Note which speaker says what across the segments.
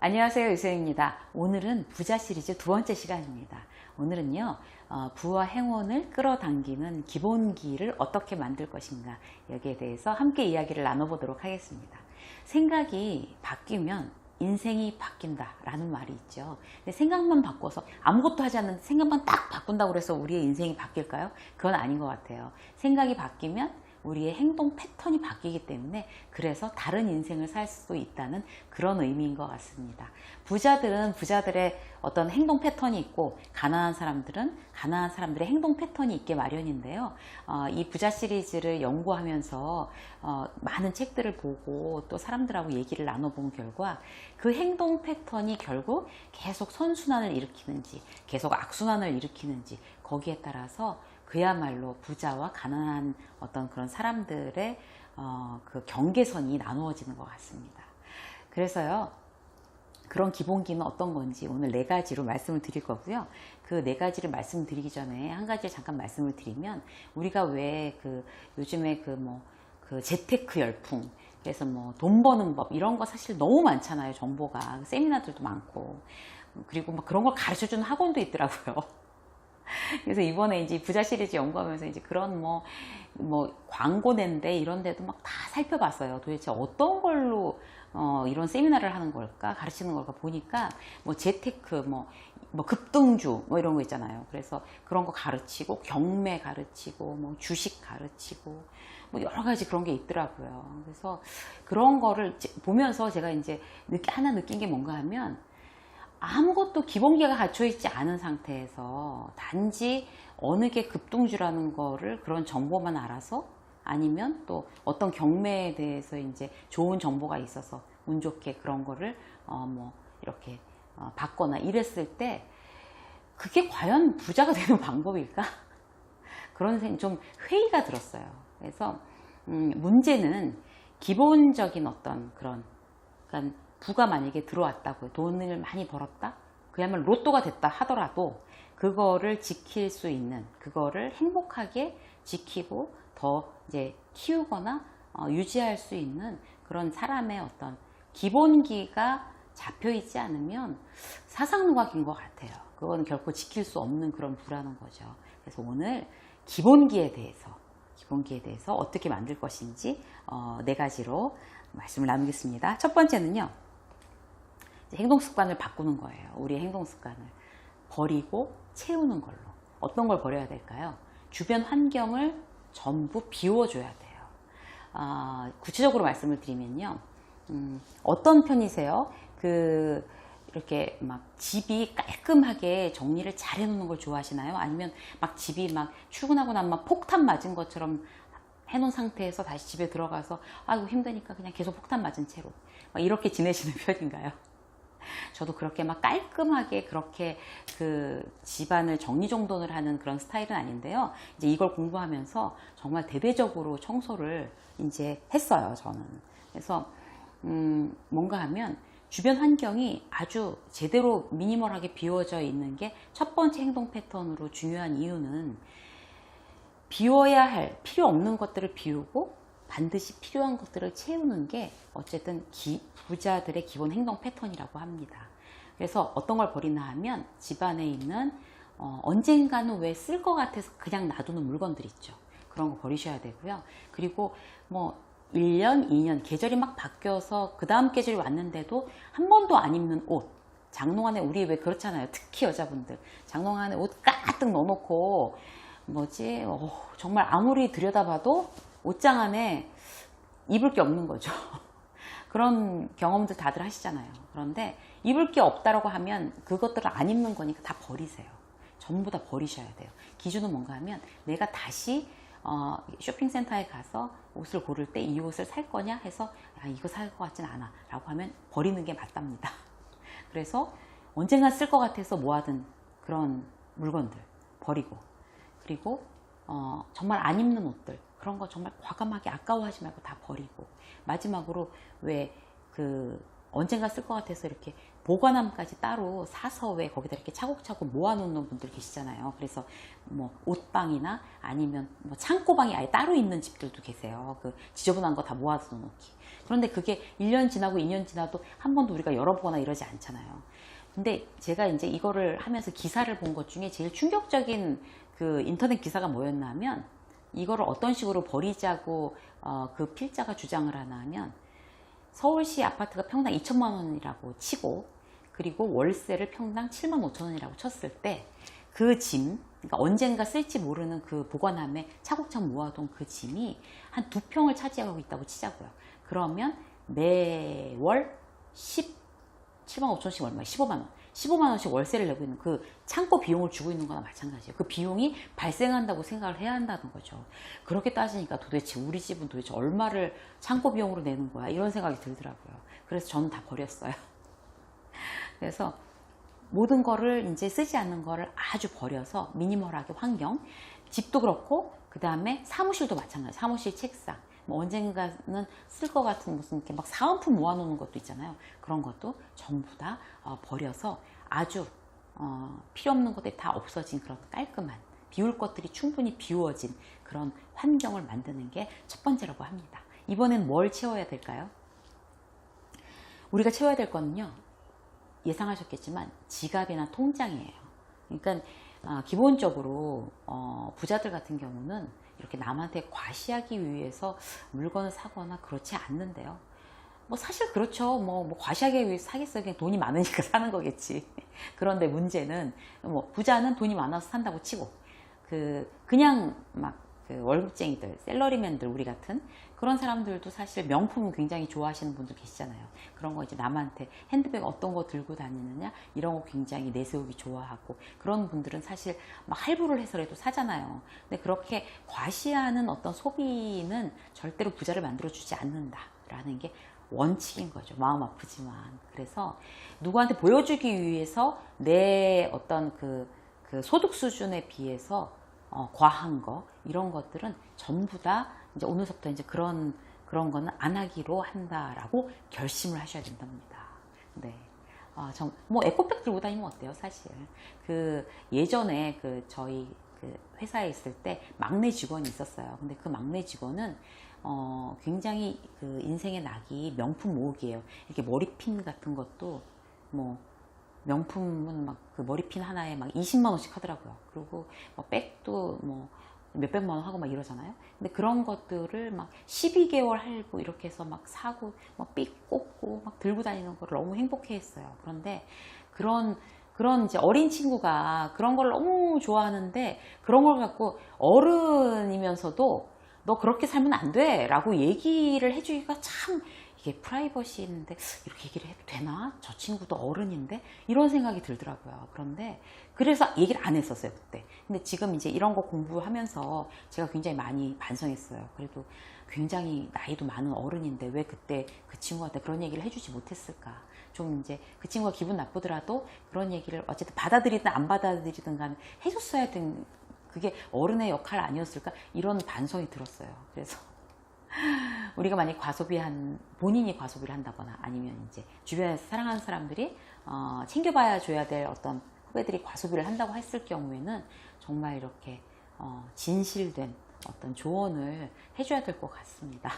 Speaker 1: 안녕하세요 유세입니다. 오늘은 부자 시리즈 두 번째 시간입니다. 오늘은요 어, 부와 행운을 끌어당기는 기본기를 어떻게 만들 것인가 여기에 대해서 함께 이야기를 나눠보도록 하겠습니다. 생각이 바뀌면 인생이 바뀐다 라는 말이 있죠. 근데 생각만 바꿔서 아무것도 하지 않는데 생각만 딱 바꾼다고 해서 우리의 인생이 바뀔까요? 그건 아닌 것 같아요. 생각이 바뀌면 우리의 행동 패턴이 바뀌기 때문에 그래서 다른 인생을 살 수 있다는 그런 의미인 것 같습니다. 부자들은 부자들의 어떤 행동 패턴이 있고 가난한 사람들은 가난한 사람들의 행동 패턴이 있게 마련인데요. 어, 이 부자 시리즈를 연구하면서 어, 많은 책들을 보고 또 사람들하고 얘기를 나눠본 결과 그 행동 패턴이 결국 계속 선순환을 일으키는지 계속 악순환을 일으키는지 거기에 따라서 그야말로 부자와 가난한 어떤 그런 사람들의 어, 그 경계선이 나누어지는 것 같습니다. 그래서요, 그런 기본기는 어떤 건지 오늘 네 가지로 말씀을 드릴 거고요. 그 네 가지를 말씀드리기 전에 한 가지 잠깐 말씀을 드리면 우리가 왜 그 요즘에 그 뭐 그 재테크 열풍 그래서 뭐 돈 버는 법 이런 거 사실 너무 많잖아요 정보가 세미나들도 많고 그리고 막 그런 걸 가르쳐 주는 학원도 있더라고요. 그래서 이번에 이제 부자 시리즈 연구하면서 이제 그런 뭐, 뭐, 광고 낸데 이런 데도 막 다 살펴봤어요. 도대체 어떤 걸로, 어, 이런 세미나를 하는 걸까? 가르치는 걸까? 보니까 뭐 재테크, 뭐, 뭐 급등주, 뭐 이런 거 있잖아요. 그래서 그런 거 가르치고, 경매 가르치고, 뭐 주식 가르치고, 뭐 여러 가지 그런 게 있더라고요. 그래서 그런 거를 보면서 제가 이제 하나 느낀 게 뭔가 하면, 아무것도 기본기가 갖춰 있지 않은 상태에서 단지 어느 게 급등주라는 거를 그런 정보만 알아서 아니면 또 어떤 경매에 대해서 이제 좋은 정보가 있어서 운 좋게 그런 거를 어 뭐 이렇게 어 받거나 이랬을 때 그게 과연 부자가 되는 방법일까? 그런 생, 좀 회의가 들었어요. 그래서 음 문제는 기본적인 어떤 그런 그러니까 부가 만약에 들어왔다고요. 돈을 많이 벌었다? 그야말로 로또가 됐다 하더라도 그거를 지킬 수 있는, 그거를 행복하게 지키고 더 이제 키우거나 어, 유지할 수 있는 그런 사람의 어떤 기본기가 잡혀 있지 않으면 사상누각인 것 같아요. 그건 결코 지킬 수 없는 그런 부라는 거죠. 그래서 오늘 기본기에 대해서, 기본기에 대해서 어떻게 만들 것인지 어, 네 가지로 말씀을 나누겠습니다. 첫 번째는요. 행동 습관을 바꾸는 거예요. 우리의 행동 습관을 버리고 채우는 걸로. 어떤 걸 버려야 될까요? 주변 환경을 전부 비워줘야 돼요. 아, 구체적으로 말씀을 드리면요. 음, 어떤 편이세요? 그 이렇게 막 집이 깔끔하게 정리를 잘 해놓는 걸 좋아하시나요? 아니면 막 집이 막 출근하고 나면 막 폭탄 맞은 것처럼 해놓은 상태에서 다시 집에 들어가서 아이고 힘드니까 그냥 계속 폭탄 맞은 채로 이렇게 지내시는 편인가요? 저도 그렇게 막 깔끔하게 그렇게 그 집안을 정리정돈을 하는 그런 스타일은 아닌데요. 이제 이걸 공부하면서 정말 대대적으로 청소를 이제 했어요, 저는. 그래서, 음, 뭔가 하면 주변 환경이 아주 제대로 미니멀하게 비워져 있는 게 첫 번째 행동 패턴으로 중요한 이유는 비워야 할 필요 없는 것들을 비우고 반드시 필요한 것들을 채우는 게 어쨌든 기, 부자들의 기본 행동 패턴이라고 합니다. 그래서 어떤 걸 버리나 하면 집안에 있는 어, 언젠가는 왜 쓸 것 같아서 그냥 놔두는 물건들 있죠. 그런 거 버리셔야 되고요. 그리고 뭐 1년, 2년 계절이 막 바뀌어서 그 다음 계절이 왔는데도 한 번도 안 입는 옷 장롱 안에 우리 왜 그렇잖아요. 특히 여자분들 장롱 안에 옷 가득 넣어놓고 뭐지 어, 정말 아무리 들여다봐도 옷장 안에 입을 게 없는 거죠. 그런 경험들 다들 하시잖아요. 그런데 입을 게 없다라고 하면 그것들을 안 입는 거니까 다 버리세요. 전부 다 버리셔야 돼요. 기준은 뭔가 하면 내가 다시 어, 쇼핑센터에 가서 옷을 고를 때 이 옷을 살 거냐 해서 아, 이거 살 것 같진 않아 라고 하면 버리는 게 맞답니다. 그래서 언젠가 쓸 것 같아서 모아둔 그런 물건들 버리고 그리고 어, 정말 안 입는 옷들 그런 거 정말 과감하게 아까워하지 말고 다 버리고 마지막으로 왜 그 언젠가 쓸 것 같아서 이렇게 보관함까지 따로 사서 왜 거기다 이렇게 차곡차곡 모아놓는 분들 계시잖아요. 그래서 뭐 옷방이나 아니면 뭐 창고방이 아예 따로 있는 집들도 계세요. 그 지저분한 거 다 모아서 놓기. 그런데 그게 1년 지나고 2년 지나도 한 번도 우리가 열어보거나 이러지 않잖아요. 근데 제가 이제 이거를 하면서 기사를 본 것 중에 제일 충격적인 그 인터넷 기사가 뭐였냐면 이거를 어떤 식으로 버리자고 어, 그 필자가 주장을 하나 하면 서울시 아파트가 평당 2천만 원이라고 치고 그리고 월세를 평당 7만 5천 원이라고 쳤을 때 그 짐, 그러니까 언젠가 쓸지 모르는 그 보관함에 차곡차곡 모아둔 그 짐이 한 두 평을 차지하고 있다고 치자고요. 그러면 매월 10, 7만 5천씩 얼마? 15만 원. 15만 원씩 월세를 내고 있는 그 창고 비용을 주고 있는 거나 마찬가지예요. 그 비용이 발생한다고 생각을 해야 한다는 거죠. 그렇게 따지니까 도대체 우리 집은 도대체 얼마를 창고 비용으로 내는 거야? 이런 생각이 들더라고요. 그래서 저는 다 버렸어요. 그래서 모든 거를 이제 쓰지 않는 거를 아주 버려서 미니멀하게 환경, 집도 그렇고 그 다음에 사무실도 마찬가지. 사무실 책상. 뭐 언젠가는 쓸 것 같은 무슨 이렇게 막 사은품 모아놓는 것도 있잖아요. 그런 것도 전부 다 어, 버려서 아주 어, 필요 없는 것들이 다 없어진 그런 깔끔한 비울 것들이 충분히 비워진 그런 환경을 만드는 게 첫 번째라고 합니다. 이번엔 뭘 채워야 될까요? 우리가 채워야 될 거는요. 예상하셨겠지만 지갑이나 통장이에요. 그러니까 아, 기본적으로 어, 부자들 같은 경우는 이렇게 남한테 과시하기 위해서 물건을 사거나 그렇지 않는데요. 뭐 사실 그렇죠. 뭐, 뭐 과시하기 위해서 사겠어요. 그냥 돈이 많으니까 사는 거겠지. 그런데 문제는 뭐 부자는 돈이 많아서 산다고 치고 그 그냥 막 그 월급쟁이들, 셀러리맨들 우리 같은 그런 사람들도 사실 명품은 굉장히 좋아하시는 분들 계시잖아요. 그런 거 이제 남한테 핸드백 어떤 거 들고 다니느냐 이런 거 굉장히 내세우기 좋아하고 그런 분들은 사실 막 할부를 해서라도 사잖아요. 근데 그렇게 과시하는 어떤 소비는 절대로 부자를 만들어 주지 않는다라는 게 원칙인 거죠. 마음 아프지만. 그래서 누구한테 보여주기 위해서 내 어떤 그, 그 소득 수준에 비해서 어, 과한 거 이런 것들은 전부 다 이제 오늘부터 이제 그런 그런 거는 안 하기로 한다라고 결심을 하셔야 된답니다. 네. 아, 정, 뭐 에코백 들고 다니면 어때요, 사실. 그 예전에 그 저희 그 회사에 있을 때 막내 직원이 있었어요. 근데 그 막내 직원은 어, 굉장히 그 인생의 낙이 명품 모으기예요. 이렇게 머리핀 같은 것도 뭐 명품은 막 그 머리핀 하나에 막 20만 원씩 하더라고요. 그리고 뭐 백도 뭐 몇백만 원 하고 막 이러잖아요. 근데 그런 것들을 막 12개월 할부 이렇게 해서 막 사고 막삑 꽂고 막 들고 다니는 걸 너무 행복해 했어요. 그런데 그런 그런 이제 어린 친구가 그런 걸 너무 좋아하는데 그런 걸 갖고 어른이면서도 너 그렇게 살면 안 돼 라고 얘기를 해주기가 참 이게 프라이버시인데 이렇게 얘기를 해도 되나? 저 친구도 어른인데? 이런 생각이 들더라고요. 그런데 그래서 얘기를 안 했었어요, 그때. 근데 지금 이제 이런 거 공부하면서 제가 굉장히 많이 반성했어요. 그래도 굉장히 나이도 많은 어른인데 왜 그때 그 친구한테 그런 얘기를 해주지 못했을까? 좀 이제 그 친구가 기분 나쁘더라도 그런 얘기를 어쨌든 받아들이든 안 받아들이든 간에 해줬어야 된 그게 어른의 역할 아니었을까? 이런 반성이 들었어요. 그래서 우리가 만약 과소비한 본인이 과소비를 한다거나 아니면 이제 주변에서 사랑하는 사람들이 어, 챙겨봐야 줘야 될 어떤 후배들이 과소비를 한다고 했을 경우에는 정말 이렇게 어, 진실된 어떤 조언을 해줘야 될 것 같습니다.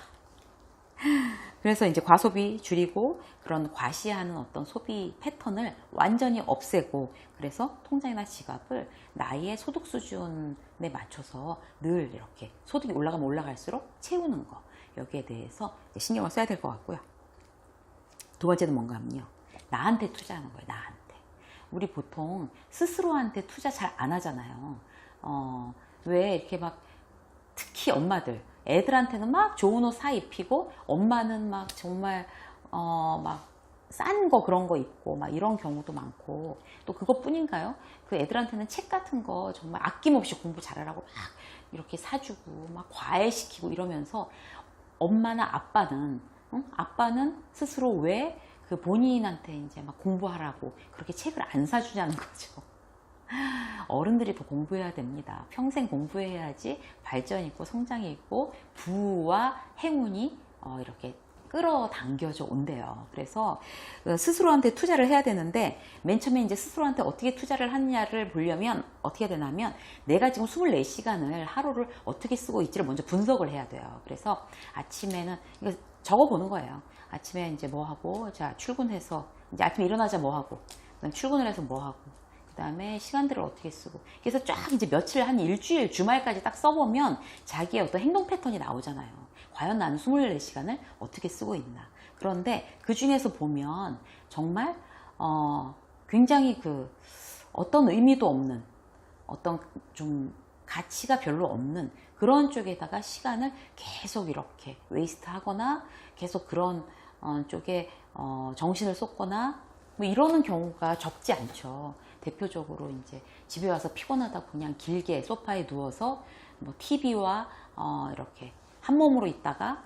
Speaker 1: 그래서 이제 과소비 줄이고 그런 과시하는 어떤 소비 패턴을 완전히 없애고 그래서 통장이나 지갑을 나의 소득 수준에 맞춰서 늘 이렇게 소득이 올라가면 올라갈수록 채우는 거 여기에 대해서 신경을 써야 될 것 같고요. 두 번째는 뭔가 하면요. 나한테 투자하는 거예요. 나한테. 우리 보통 스스로한테 투자 잘 안 하잖아요. 어, 왜 이렇게 막 특히 엄마들 애들한테는 막 좋은 옷 사 입히고 엄마는 막 정말 어 막 싼 거 그런 거 입고 막 이런 경우도 많고 또 그것뿐인가요? 그 애들한테는 책 같은 거 정말 아낌없이 공부 잘하라고 막 이렇게 사주고 막 과외시키고 이러면서 엄마나 아빠는 응? 아빠는 스스로 왜 그 본인한테 이제 막 공부하라고 그렇게 책을 안 사주냐는 거죠. 어른들이 더 공부해야 됩니다. 평생 공부해야지 발전이 있고 성장이 있고 부와 행운이 어, 이렇게 끌어당겨져 온대요. 그래서 그 스스로한테 투자를 해야 되는데 맨 처음에 이제 스스로한테 어떻게 투자를 하느냐를 보려면 어떻게 되냐면 내가 지금 24시간을 하루를 어떻게 쓰고 있지를 먼저 분석을 해야 돼요. 그래서 아침에는 이거 적어 보는 거예요. 아침에 이제 뭐 하고 자 출근해서 이제 아침에 일어나자 뭐 하고 출근을 해서 뭐 하고 그 다음에 시간들을 어떻게 쓰고 그래서 쫙 이제 며칠 한 일주일 주말까지 딱 써보면 자기의 어떤 행동 패턴이 나오잖아요. 과연 나는 24시간을 어떻게 쓰고 있나. 그런데 그 중에서 보면 정말 어 굉장히 그 어떤 의미도 없는 어떤 좀 가치가 별로 없는 그런 쪽에다가 시간을 계속 이렇게 웨이스트 하거나 계속 그런 어, 쪽에 어, 정신을 쏟거나 뭐 이러는 경우가 적지 않죠. 대표적으로 이제 집에 와서 피곤하다 그냥 길게 소파에 누워서 뭐 TV와 어, 이렇게 한 몸으로 있다가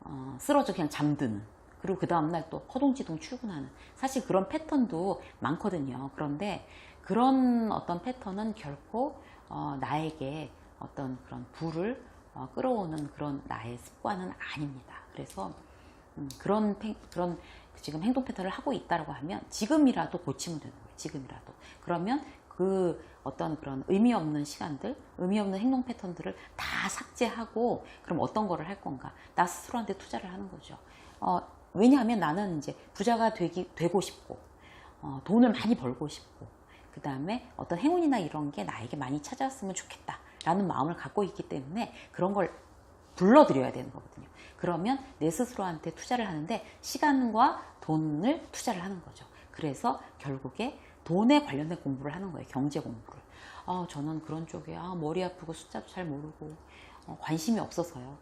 Speaker 1: 어, 쓰러져 그냥 잠드는 그리고 그 다음날 또 허둥지둥 출근하는 사실 그런 패턴도 많거든요. 그런데 그런 어떤 패턴은 결코 어, 나에게 어떤 그런 부를 어, 끌어오는 그런 나의 습관은 아닙니다. 그래서 음, 그런 팽- 그런 지금 행동 패턴을 하고 있다라고 하면 지금이라도 고치면 되는 거예요. 지금이라도 그러면 그 어떤 그런 의미 없는 시간들, 의미 없는 행동 패턴들을 다 삭제하고 그럼 어떤 거를 할 건가? 나 스스로한테 투자를 하는 거죠. 어, 왜냐하면 나는 이제 부자가 되기 되고 싶고 어, 돈을 많이 벌고 싶고 그 다음에 어떤 행운이나 이런 게 나에게 많이 찾아왔으면 좋겠다 라는 마음을 갖고 있기 때문에 그런 걸 불러들여야 되는 거거든요. 그러면 내 스스로한테 투자를 하는데 시간과 돈을 투자를 하는 거죠. 그래서 결국에 돈에 관련된 공부를 하는 거예요. 경제 공부를. 아, 저는 그런 쪽에 아, 머리 아프고 숫자도 잘 모르고 어, 관심이 없어서요.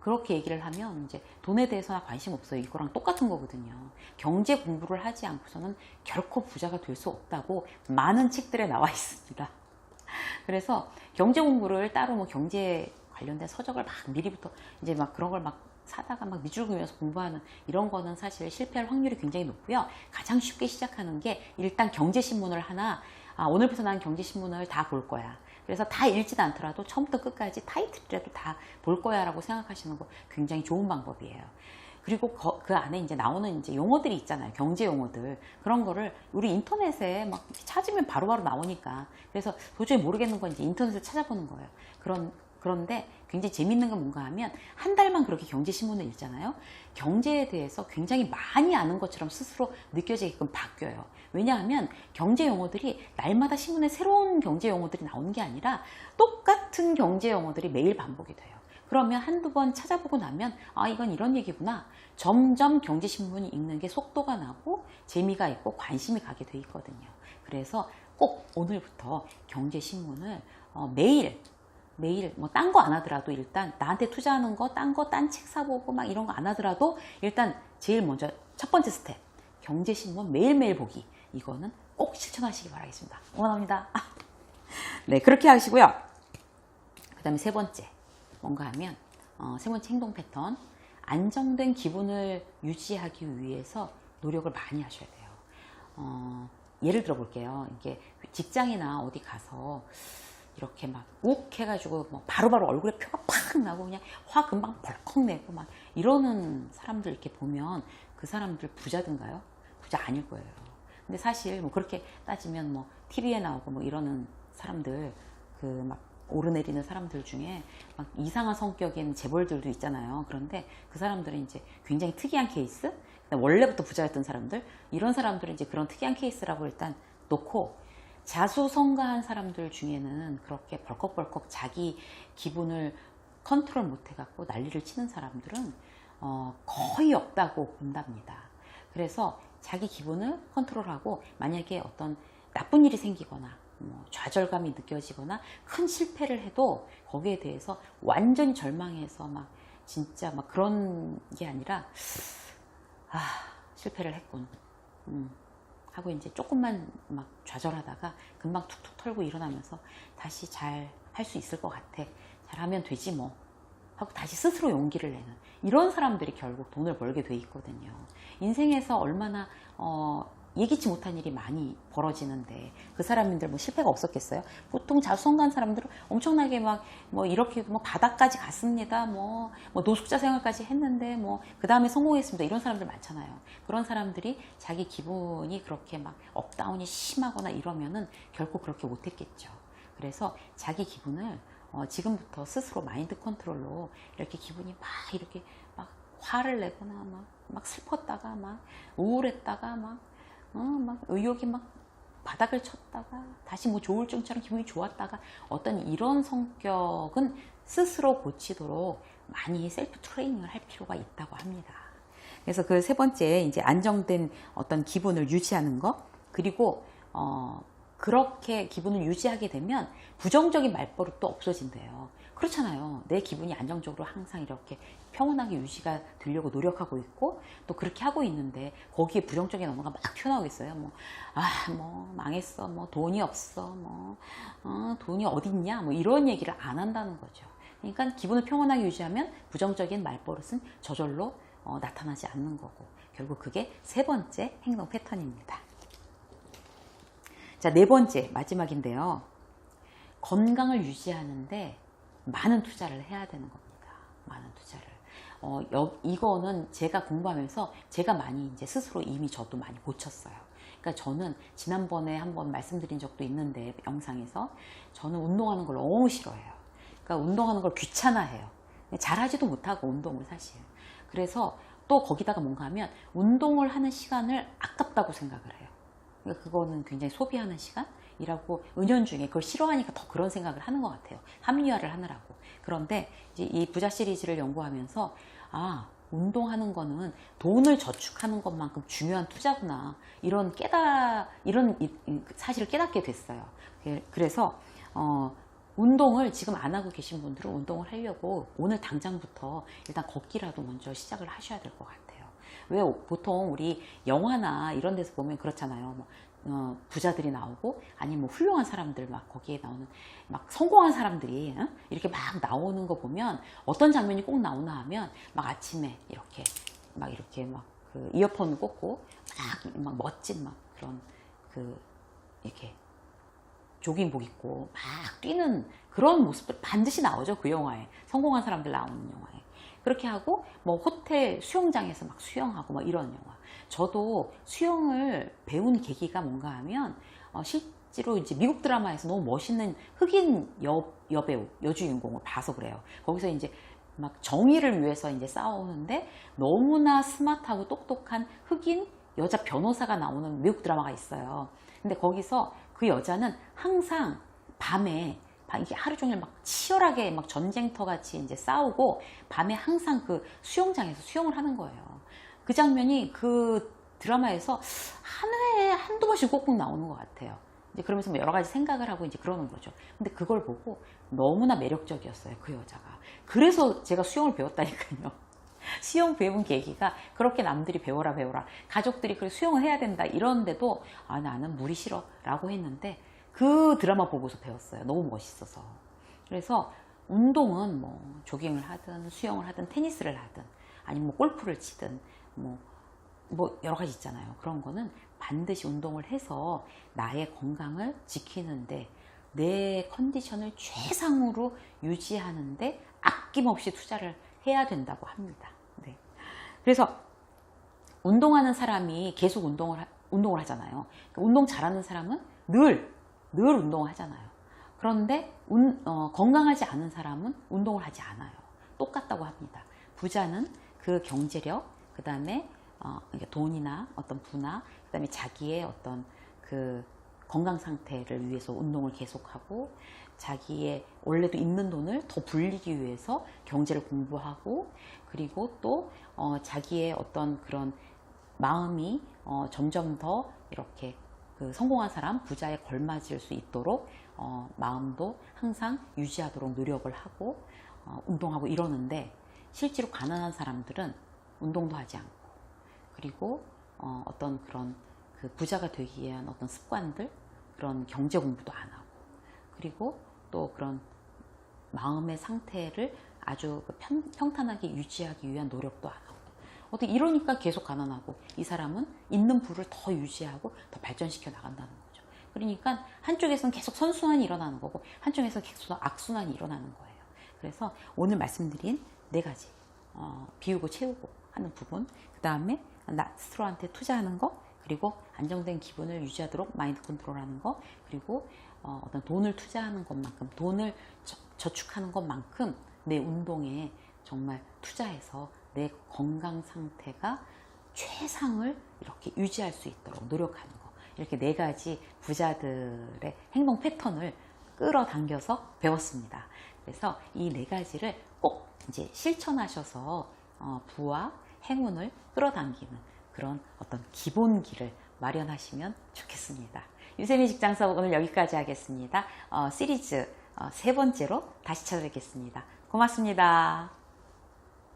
Speaker 1: 그렇게 얘기를 하면 이제 돈에 대해서나 관심 없어요. 이거랑 똑같은 거거든요. 경제 공부를 하지 않고서는 결코 부자가 될 수 없다고 많은 책들에 나와 있습니다. 그래서 경제 공부를 따로 뭐 경제 관련된 서적을 막 미리부터 이제 막 그런 걸막 사다가 막 밑줄 그으면서 공부하는 이런 거는 사실 실패할 확률이 굉장히 높고요. 가장 쉽게 시작하는 게 일단 경제신문을 하나, 아, 오늘부터 난 경제신문을 다 볼 거야. 그래서 다 읽지도 않더라도 처음부터 끝까지 타이틀이라도 다 볼 거야 라고 생각하시는 거 굉장히 좋은 방법이에요. 그리고 거- 그 안에 이제 나오는 이제 용어들이 있잖아요. 경제 용어들. 그런 거를 우리 인터넷에 막 찾으면 바로바로 나오니까. 그래서 도저히 모르겠는 건 이제 인터넷을 찾아보는 거예요. 그런, 그런데 굉장히 재밌는 건 뭔가 하면 한 달만 그렇게 경제신문을 읽잖아요. 경제에 대해서 굉장히 많이 아는 것처럼 스스로 느껴지게끔 바뀌어요. 왜냐하면 경제 용어들이 날마다 신문에 새로운 경제 용어들이 나오는 게 아니라 똑같은 경제 용어들이 매일 반복이 돼요. 그러면 한두 번 찾아보고 나면 아 이건 이런 얘기구나 점점 경제신문이 읽는 게 속도가 나고 재미가 있고 관심이 가게 돼 있거든요 그래서 꼭 오늘부터 경제신문을 어, 매일 매일 뭐 딴 거 안 하더라도 일단 나한테 투자하는 거 딴 거 딴 책 사보고 막 이런 거 안 하더라도 일단 제일 먼저 첫 번째 스텝 경제신문 매일매일 보기. 이거는 꼭 실천하시기 바라겠습니다. 응원합니다. 네 그렇게 하시고요. 그 다음에 세 번째. 뭔가 하면 어, 세 번째 행동 패턴. 안정된 기분을 유지하기 위해서 노력을 많이 하셔야 돼요. 어, 예를 들어 볼게요. 이게 직장이나 어디 가서 이렇게 막 욱 해가지고 뭐 바로바로 얼굴에 표가 팍 나고 그냥 화 금방 벌컥 내고 막 이러는 사람들 이렇게 보면 그 사람들 부자든가요? 부자 아닐 거예요. 근데 사실 뭐 그렇게 따지면 뭐 TV에 나오고 뭐 이러는 사람들 그 막 오르내리는 사람들 중에 막 이상한 성격인 재벌들도 있잖아요. 그런데 그 사람들은 이제 굉장히 특이한 케이스, 원래부터 부자였던 사람들, 이런 사람들은 이제 그런 특이한 케이스라고 일단 놓고 자수성가한 사람들 중에는 그렇게 벌컥벌컥 자기 기분을 컨트롤 못 해갖고 난리를 치는 사람들은 어, 거의 없다고 본답니다. 그래서 자기 기분을 컨트롤하고 만약에 어떤 나쁜 일이 생기거나 뭐 좌절감이 느껴지거나 큰 실패를 해도 거기에 대해서 완전히 절망해서 막 진짜 막 그런 게 아니라 아 실패를 했군 음, 하고 이제 조금만 막 좌절하다가 금방 툭툭 털고 일어나면서 다시 잘 할 수 있을 것 같아. 잘하면 되지 뭐. 하고 다시 스스로 용기를 내는. 이런 사람들이 결국 돈을 벌게 돼 있거든요. 인생에서 얼마나 어, 예기치 못한 일이 많이 벌어지는데 그 사람들 뭐 실패가 없었겠어요? 보통 자수성가한 사람들은 엄청나게 막 뭐 이렇게 뭐 바닥까지 갔습니다. 뭐, 뭐 노숙자 생활까지 했는데 뭐 그 다음에 성공했습니다. 이런 사람들 많잖아요. 그런 사람들이 자기 기분이 그렇게 막 업다운이 심하거나 이러면은 결코 그렇게 못했겠죠. 그래서 자기 기분을 어, 지금부터 스스로 마인드 컨트롤로 이렇게 기분이 막 이렇게 막 화를 내거나 막, 막 슬펐다가 막 우울했다가 막, 어, 막 의욕이 막 바닥을 쳤다가 다시 뭐 조울증처럼 기분이 좋았다가 어떤 이런 성격은 스스로 고치도록 많이 셀프 트레이닝을 할 필요가 있다고 합니다. 그래서 그 세 번째 이제 안정된 어떤 기분을 유지하는 것 그리고 어 그렇게 기분을 유지하게 되면 부정적인 말버릇도 없어진대요. 그렇잖아요. 내 기분이 안정적으로 항상 이렇게 평온하게 유지가 되려고 노력하고 있고 또 그렇게 하고 있는데 거기에 부정적인 언어가 막 튀어나오겠어요. 뭐, 아, 뭐, 망했어. 뭐, 돈이 없어. 뭐, 어, 돈이 어딨냐. 뭐, 이런 얘기를 안 한다는 거죠. 그러니까 기분을 평온하게 유지하면 부정적인 말버릇은 저절로 어, 나타나지 않는 거고 결국 그게 세 번째 행동 패턴입니다. 자, 네 번째 마지막인데요. 건강을 유지하는데 많은 투자를 해야 되는 겁니다. 많은 투자를. 어, 여, 이거는 제가 공부하면서 제가 많이 이제 스스로 이미 저도 많이 고쳤어요. 그러니까 저는 지난번에 한번 말씀드린 적도 있는데 영상에서 저는 운동하는 걸 너무 싫어해요. 그러니까 운동하는 걸 귀찮아해요. 잘하지도 못하고 운동을 사실. 그래서 또 거기다가 뭔가 하면 운동을 하는 시간을 아깝다고 생각을 해요. 그러니까 그거는 굉장히 소비하는 시간이라고 은연중에 그걸 싫어하니까 더 그런 생각을 하는 것 같아요. 합리화를 하느라고. 그런데 이제 이 부자 시리즈를 연구하면서 아 운동하는 거는 돈을 저축하는 것만큼 중요한 투자구나 이런 깨달 이런 사실을 깨닫게 됐어요. 예, 그래서 어, 운동을 지금 안 하고 계신 분들은 운동을 하려고 오늘 당장부터 일단 걷기라도 먼저 시작을 하셔야 될 것 같아요. 왜 보통 우리 영화나 이런 데서 보면 그렇잖아요. 뭐, 어, 부자들이 나오고 아니면 뭐 훌륭한 사람들 막 거기에 나오는 막 성공한 사람들이 어? 이렇게 막 나오는 거 보면 어떤 장면이 꼭 나오나 하면 막 아침에 이렇게 막 이렇게 막 그 이어폰을 꽂고 막, 막 멋진 막 그런 그 이렇게 조깅복 입고 막 뛰는 그런 모습들 반드시 나오죠 그 영화에 성공한 사람들 나오는 영화에 그렇게 하고 뭐 호텔 수영장에서 막 수영하고 막 이런 영화. 저도 수영을 배운 계기가 뭔가 하면 어, 실제로 이제 미국 드라마에서 너무 멋있는 흑인 여, 여배우 여주인공을 봐서 그래요. 거기서 이제 막 정의를 위해서 이제 싸우는데 너무나 스마트하고 똑똑한 흑인 여자 변호사가 나오는 미국 드라마가 있어요. 근데 거기서 그 여자는 항상 밤에 이게 하루 종일 막 치열하게 막 전쟁터 같이 이제 싸우고 밤에 항상 그 수영장에서 수영을 하는 거예요. 그 장면이 그 드라마에서 한 회에 한두 번씩 꼭꼭 나오는 것 같아요. 이제 그러면서 뭐 여러 가지 생각을 하고 이제 그러는 거죠. 근데 그걸 보고 너무나 매력적이었어요. 그 여자가. 그래서 제가 수영을 배웠다니까요. 수영 배운 계기가 그렇게 남들이 배워라 배워라 가족들이 그래 수영을 해야 된다 이런데도 아 나는 물이 싫어 라고 했는데 그 드라마 보고서 배웠어요 너무 멋있어서 그래서 운동은 뭐 조깅을 하든 수영을 하든 테니스를 하든 아니면 뭐 골프를 치든 뭐, 뭐 여러 가지 있잖아요 그런 거는 반드시 운동을 해서 나의 건강을 지키는데 내 컨디션을 최상으로 유지하는데 아낌없이 투자를 해야 된다고 합니다. 네. 그래서 운동하는 사람이 계속 운동을 하, 운동을 하잖아요. 그러니까 운동 잘하는 사람은 늘, 늘 운동을 하잖아요. 그런데 운, 어, 건강하지 않은 사람은 운동을 하지 않아요. 똑같다고 합니다. 부자는 그 경제력, 그 다음에 어, 돈이나 어떤 부나, 그 다음에 자기의 어떤 그 건강 상태를 위해서 운동을 계속하고 자기의 원래도 있는 돈을 더 불리기 위해서 경제를 공부하고 그리고 또 어, 자기의 어떤 그런 마음이 어, 점점 더 이렇게 그 성공한 사람 부자에 걸맞을 수 있도록 어, 마음도 항상 유지하도록 노력을 하고 어, 운동하고 이러는데 실제로 가난한 사람들은 운동도 하지 않고 그리고 어, 어떤 그런 그 부자가 되기 위한 어떤 습관들 그런 경제 공부도 안 하고 그리고 또 그런 마음의 상태를 아주 그 평, 평탄하게 유지하기 위한 노력도 안 하고 어떻게 이러니까 계속 가난하고 이 사람은 있는 부를 더 유지하고 더 발전시켜 나간다는 거죠. 그러니까 한쪽에서는 계속 선순환이 일어나는 거고 한쪽에서는 계속 악순환이 일어나는 거예요. 그래서 오늘 말씀드린 네 가지 어, 비우고 채우고 하는 부분 그 다음에 나 스스로한테 투자하는 거 그리고 안정된 기분을 유지하도록 마인드 컨트롤하는 거 그리고 어, 어떤 돈을 투자하는 것만큼 돈을 저, 저축하는 것만큼 내 운동에 정말 투자해서 내 건강 상태가 최상을 이렇게 유지할 수 있도록 노력하는 거 이렇게 네 가지 부자들의 행동 패턴을 끌어당겨서 배웠습니다. 그래서 이 네 가지를 꼭 이제 실천하셔서 어, 부와 행운을 끌어당기는 그런 어떤 기본기를 마련하시면 좋겠습니다. 유세미 직장 수업 오늘 여기까지 하겠습니다. 어, 시리즈 어, 세 번째로 다시 찾아뵙겠습니다. 고맙습니다.